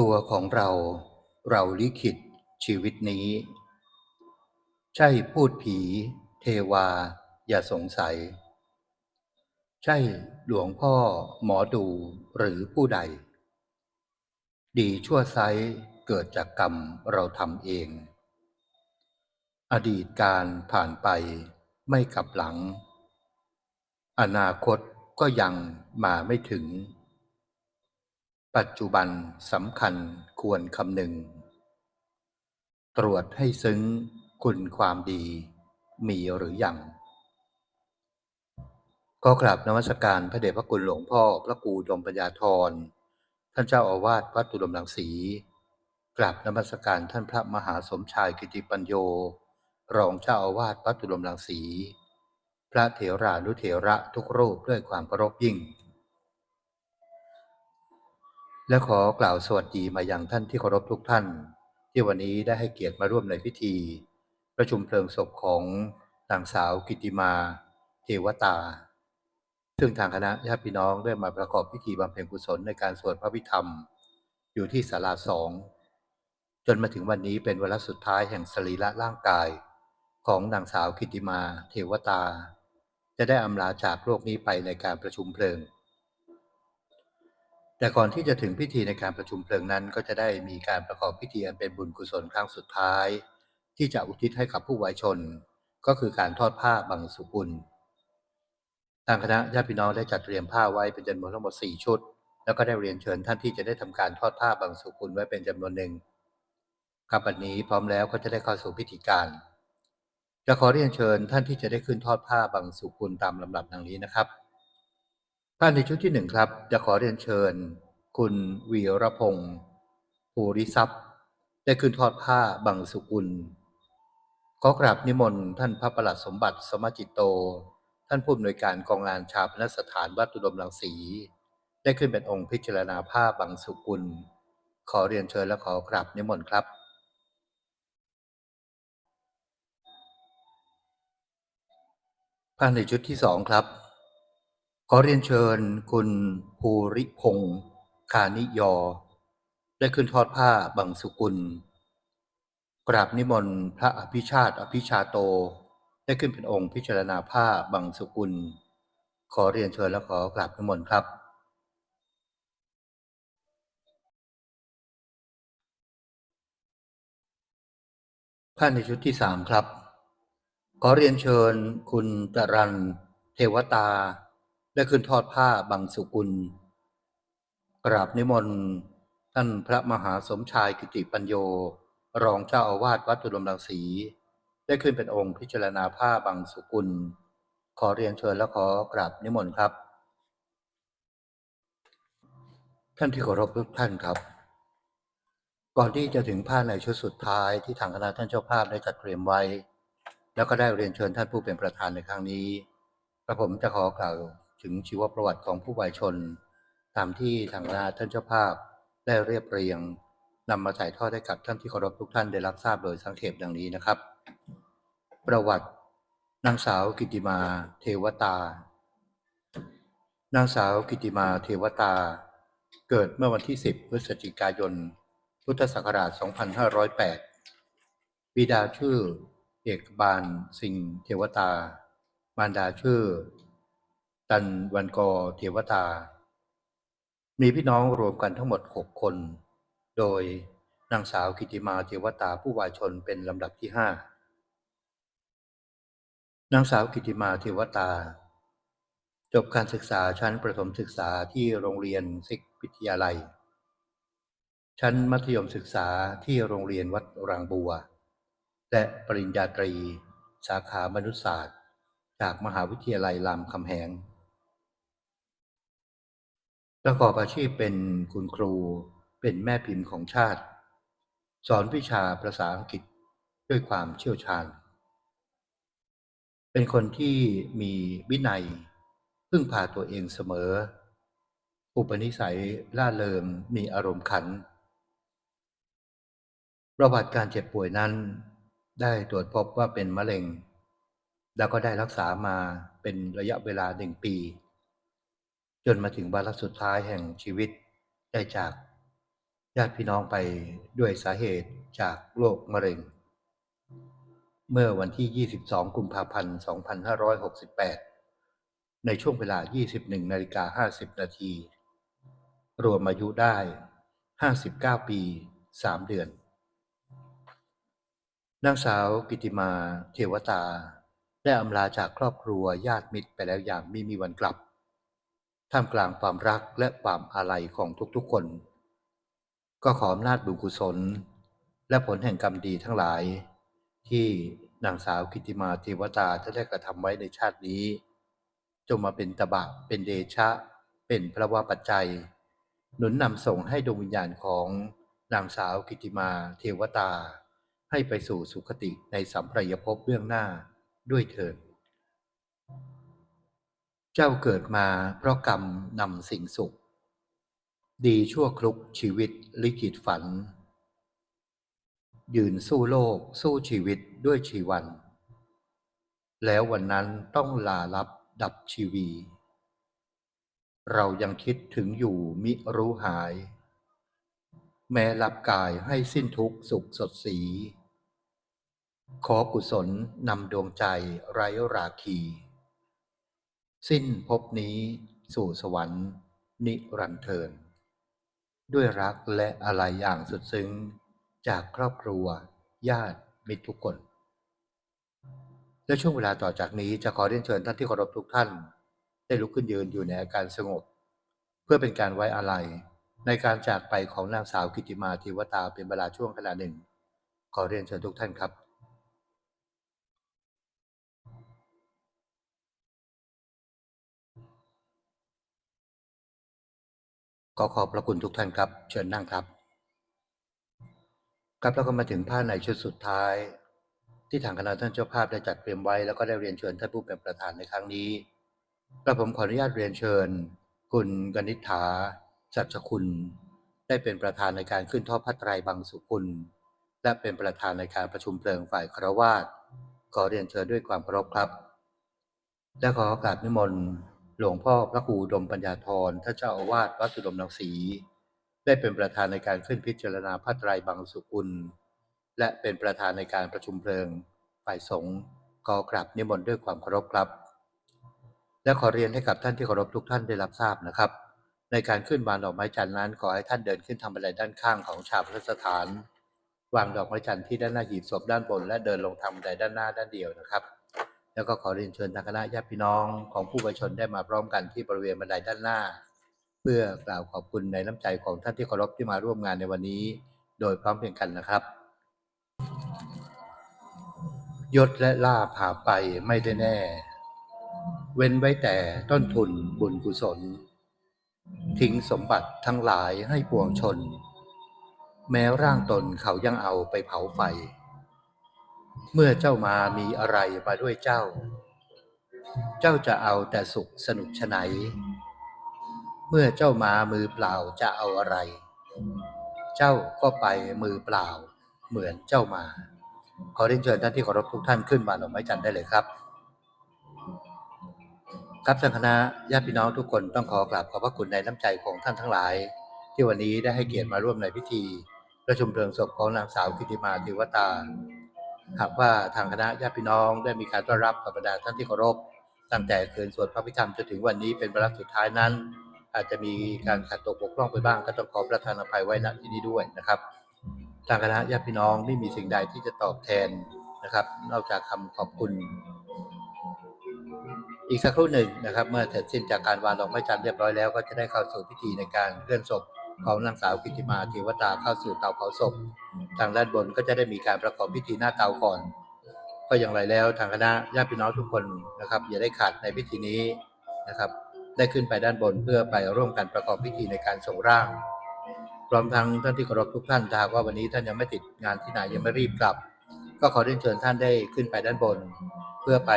ตัวของเรา เราลิขิตชีวิตนี้ ใช่พูดผี เทวา อย่าสงสัย ใช่หลวงพ่อหมอดูหรือผู้ใด ดีชั่วไซเกิดจากกรรมเราทำเอง อดีตการผ่านไปไม่กลับหลัง อนาคตก็ยังมาไม่ถึง ปัจจุบันสำคัญควรคำนึง ตรวจให้ซึ้งคุณความดีมีหรือยังก็กราบนมัสการพระเดชพระคุณหลวงพ่อพระครูดมปัญญาธร ท่านเจ้าอาวาสวัดตุดมรังสีกราบนมัสการท่านพระมหาสมชายกิติปัญโย รองเจ้าอาวาสวัดตุดมรังสี พระเถรานุเถระทุกรูปด้วยความเคารพยิ่ง และขอกล่าวสวัสดีมาอยังท่านที่เคารพทุกท่าน ที่วันนี้ได้ให้เกียรติมาร่วมในพิธี ประชุมเพลิงศพของนางสาวกิติมา เทวตา ซึ่งทางคณะญาติพี่น้องได้มาประกอบพิธีบำเพ็ญกุศลในการสวดพระพิธรรม อยู่ที่ศาลาสองจนมาถึงวันนี้เป็นวันสุดท้ายแห่งสรีระร่างกาย ของนางสาวกิติมา เทวตา จะได้อำลาจากโลกนี้ไปในการประชุมเพลิง แต่ก่อนที่จะถึงพิธีในการประชุมเพลิงนั้น ก็จะได้มีการประกอบพิธีอันเป็นบุญกุศลครั้งสุดท้าย ที่จะอุทิศให้กับผู้วายชน ก็คือการทอดผ้าบังสุกุลทางคณะญาติพี่น้องได้จัดเตรียมผ้าไว้เป็นจำนวนทั้งหมด4ชุด แล้วก็ได้เรียนเชิญท่านที่จะได้ทำการทอดผ้าบังสุกุลไว้เป็นจำนวนหนึ่งครับวันนี้พร้อมแล้วก็จะได้เข้าสู่พิธีการจะขอเรียนเชิญท่านที่จะได้ขึ้นทอดผ้าบังสุกุลตามลำดับดังนี้นะครับ ท่านในชุดที่หนึ่งครับ จะขอเรียนเชิญ คุณวีรพงศ์ภูริทรัพย์ ได้ขึ้นทอดผ้าบังสุกุล ขอกราบนิมนต์ท่านพระประหลัดสมบัติสมจิตโต ท่านผู้อำนวยการกองงานชาพนสถานวัดตุดมรังสี ได้ขึ้นเป็นองค์พิจารณาผ้าบังสุกุล ขอเรียนเชิญและขอกราบนิมนต์ครับท่านในชุดที่สองครับ ขอเรียนเชิญคุณภูริพงศ์คานิยอ ได้ขึ้นทอดผ้าบังสุกุล กราบนิมนต์พระอภิชาติอภิชาโต ได้ขึ้นเป็นองค์พิจารณาผ้าบังสุกุล ขอเรียนเชิญและขอกราบนิมนต์ครับท่านในชุดที่สามครับ ขอเรียนเชิญคุณตรันเทวตา ได้ขึ้นทอดผ้าบังสุกุล กราบนิมนต์ท่านพระมหาสมชายกิติปัญโย รองเจ้าอาวาสวัดตุลมรังสี ได้ขึ้นเป็นองค์พิจารณาผ้าบังสุกุล ขอเรียนเชิญและขอกราบนิมนต์ครับ ท่านที่เคารพทุกท่านครับ ก่อนที่จะถึงผ้าในชุดสุดท้ายที่ทางคณะท่านเจ้าภาพได้จัดเตรียมไว้ แล้วก็ได้เรียนเชิญท่านผู้เป็นประธานในครั้งนี้กระผมจะขอกล่าว ถึงชีวประวัติของผู้วายชน ตามที่ทางคณะท่านเจ้าภาพได้เรียบเรียงนำมาถ่ายทอดให้กับท่านที่เคารพทุกท่านได้รับทราบโดยสังเขปดังนี้นะครับ ประวัตินางสาวกิติมาเทวตา นางสาวกิติมาเทวตา เกิดเมื่อวันที่ 10 พฤศจิกายน พุทธศักราช 2508 บิดาชื่อ เอกบาลสิงเทวตา มารดาชื่อ ตันวันกอเทวตา มีพี่น้องรวมกันทั้งหมด6คน โดยนางสาวกิติมาเทวตาผู้วายชนเป็นลำดับที่5นางสาวกิติมาเทวตา จบการศึกษาชั้นประถมศึกษาที่โรงเรียนศิษย์วิทยาลัย ชั้นมัธยมศึกษาที่โรงเรียนวัดรางบัว และปริญญาตรี สาขามนุษยศาสตร์ จากมหาวิทยาลัยรามคำแหง ประกอบอาชีพเป็นคุณครู เป็นแม่พิมพ์ของชาติ สอนวิชาภาษาอังกฤษด้วยความเชี่ยวชาญ เป็นคนที่มีวินัย พึ่งพาตัวเองเสมอ อุปนิสัยล่าเริงมีอารมณ์ขัน ประวัติการเจ็บป่วยนั้น ได้ตรวจพบว่าเป็นมะเร็ง แล้วก็ได้รักษามาเป็นระยะเวลาหนึ่งปี จนมาถึงวาระสุดท้ายแห่งชีวิตได้จากญาติพี่น้องไปด้วยสาเหตุจากโรคมะเร็ง เมื่อวันที่ 22 กุมภาพันธ์ 2568 ในช่วงเวลา 21นาฬิกา50 นาที รวมอายุได้ 59 ปี 3 เดือน นางสาวกิติมาเทวตา ได้อำลาจากครอบครัวญาติมิตรไปแล้วอย่างไม่มีวันกลับ ท่ามกลางความรักและความอาลัยของทุกๆคน ก็ขออำนาจบุญกุศล และผลแห่งกรรมดีทั้งหลาย ที่นางสาวกิติมาเทวตาท่านได้กระทำไว้ในชาตินี้ จงมาเป็นตบะเป็นเดชะ เป็นพระวาปัจจัย หนุนนำส่งให้ดวงวิญญาณของนางสาวกิติมาเทวตา ให้ไปสู่สุคติในสัมปรยภพเบื้องหน้าด้วยเถิด เจ้าเกิดมาเพราะกรรมนำสิ่งสุข ดีชั่วคลุกชีวิตลิขิตฝัน ยืนสู้โลกสู้ชีวิตด้วยชีวัน แล้ววันนั้นต้องลาลับดับชีวี เรายังคิดถึงอยู่มิรู้หาย แม้รับกายให้สิ้นทุกข์สุขสดสี ขอกุศลนำดวงใจไร้ราคี สิ้นภพนี้สู่สวรรค์ นิรันดร์เทิน ด้วยรักและอะไรอย่างสุดซึ้ง จากครอบครัว ญาติมิตรทุกคน และช่วงเวลาต่อจากนี้จะขอเรียนเชิญท่านที่เคารพทุกท่าน ได้ลุกขึ้นยืนอยู่ในอาการสงบ เพื่อเป็นการไว้อาลัยในการจากไปของนางสาวกิติมาทิวตาเป็นเวลาช่วงขณะหนึ่ง ขอเรียนเชิญทุกท่านครับ ขอขอบพระคุณทุกท่านครับ เชิญนั่งครับ ครับแล้วก็มาถึงผ้าในชุดสุดท้าย ที่ทางคณะท่านเจ้าภาพได้จัดเตรียมไว้ แล้วก็ได้เรียนเชิญท่านผู้เป็นประธานในครั้งนี้กระผมขออนุญาตเรียนเชิญ คุณกนิษฐาสัจคุณ ได้เป็นประธานในการขึ้นทอดพระไตรบางสุกุล และเป็นประธานในการประชุมเพลิงฝ่ายครวาสขอเรียนเชิญด้วยความเคารพครับ และขอโอกาสนิมนต์ หลวงพ่อพระครูดมปัญญาธรท่านเจ้าอาวาสวัดสุดมรังสี ได้เป็นประธานในการขึ้นพิจารณาพระไตรบางสุกุล และเป็นประธานในการประชุมเพลิงฝ่ายสงฆ์ขอกราบนิมนต์ด้วยความเคารพครับ และขอเรียนให้กับท่านที่เคารพทุกท่านได้รับทราบนะครับ ในการขึ้นวางดอกไม้จันทร์นั้นขอให้ท่านเดินขึ้นทำบันไดด้านข้างของชาวพุทธสถาน วางดอกไม้จันทร์ที่ด้านหน้าหีบศพด้านบน และเดินลงทำบันไดด้านหน้าด้านเดียวนะครับ แล้วก็ขอเรียนเชิญทางคณะญาติพี่น้องของผู้ประชนได้มาพร้อมกันที่บริเวณบันไดด้านหน้า เพื่อกล่าวขอบคุณในน้ำใจของท่านที่เคารพที่มาร่วมงานในวันนี้ โดยพร้อมเพรียงกันนะครับ ยศและลาภหาไปไม่ได้แน่ เว้นไว้แต่ต้นทุนบุญกุศล ทิ้งสมบัติทั้งหลายให้ปวงชน แม้ร่างตนเขายังเอาไปเผาไฟ เมื่อเจ้ามามีอะไรมาด้วยเจ้า เจ้าจะเอาแต่สุขสนุกชะไหน เมื่อเจ้ามามือเปล่าจะเอาอะไร เจ้าก็ไปมือเปล่า เหมือนเจ้ามา ขอเรียนเชิญท่านที่เคารพทุกท่านขึ้นมาดอกไม้จันได้เลยครับ ครับท่างคณะญาติพี่น้องทุกคนต้องขอกราบขอบพระคุณในน้ำใจของท่านทั้งหลาย ที่วันนี้ได้ให้เกียรติมาร่วมในพิธี ประชุมเพลิงศพของนางสาวกิติมาติวตา หากว่าทางคณะญาติพี่น้องได้มีการต้อนรับกับบรรดาท่านที่เคารพ ตั้งแต่คืนสวดพระพิธรรมจนถึงวันนี้เป็นวาระสุดท้ายนั้น อาจจะมีการขัดตกบกพร่องไปบ้างก็ต้องขอประทานอภัยไว้ณที่นี้ด้วยนะครับ ทางคณะญาติพี่น้องไม่มีสิ่งใดที่จะตอบแทนนะครับ นอกจากคำขอบคุณ อีกสักครู่หนึ่งนะครับ เมื่อเสร็จสิ้นจากการวางดอกไม้จันทร์เรียบร้อยแล้วก็จะได้เข้าสู่พิธีในการเคลื่อนศพ ของนางสาวกิติมาเทวตาเข้าสู่เตาเผาศพ ทางด้านบนก็จะได้มีการประกอบพิธีหน้าเตาก่อน ก็อย่างไรแล้วทางคณะญาติพี่น้องทุกคนนะครับ อย่าได้ขาดในพิธีนี้นะครับ ได้ขึ้นไปด้านบนเพื่อไปร่วมกันประกอบพิธีในการส่งร่าง พร้อมทั้งท่านที่เคารพทุกท่านถ้าว่าวันนี้ท่านยังไม่ติดงานที่ไหนยังไม่รีบกลับ ก็ขอเรียนเชิญท่านได้ขึ้นไปด้านบน เพื่อไป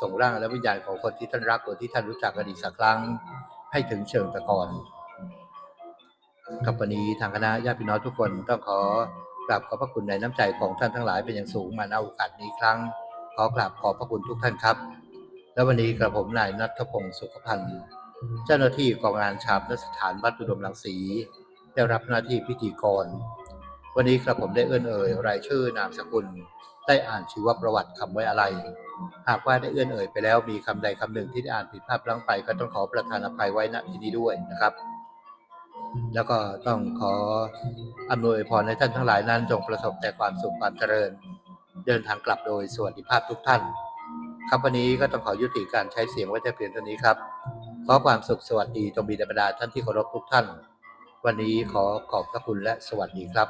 ส่งร่างและวิญญาณของคนที่ท่านรักคนที่ท่านรู้จักกันอีกสักครั้งให้ถึงเชิงตะกอน ครับวันนี้ทางคณะญาติพี่น้องทุกคนต้องขอกราบขอบพระคุณในน้ำใจของท่านทั้งหลายเป็นอย่างสูงมาณโอกาสนี้ครั้ง ขอกราบขอบพระคุณทุกท่านครับ และวันนี้กระผมนายนัทพงศ์สุขพันธ์เจ้าหน้าที่กองงานชาปนสถานวัดอุดมรังสีได้รับหน้าที่พิธีกร วันนี้ครับผมได้เอื้อนเอ่ยรายชื่อนามสกุล ได้อ่านชีวประวัติคำไว้อะไร หากว่าได้เอื้อนเอ่ยไปแล้วมีคำใดคำหนึ่งที่ได้อ่านผิดพลาดพลั้งไป ก็ต้องขอประทานอภัยไว้ณที่นี้ด้วยนะครับ แล้วก็ต้องขออำนวยพรให้ท่านทั้งหลายนั้นจงประสบแต่ความสุขความเจริญ เดินทางกลับโดยสวัสดิภาพทุกท่าน ครับวันนี้ก็ต้องขอยุติการใช้เสียงไว้แต่เพียงเท่านี้ครับ ขอความสุขสวัสดีจงมีแด่บรรดาท่านที่เคารพทุกท่าน วันนี้ขอขอบพระคุณและสวัสดีครับ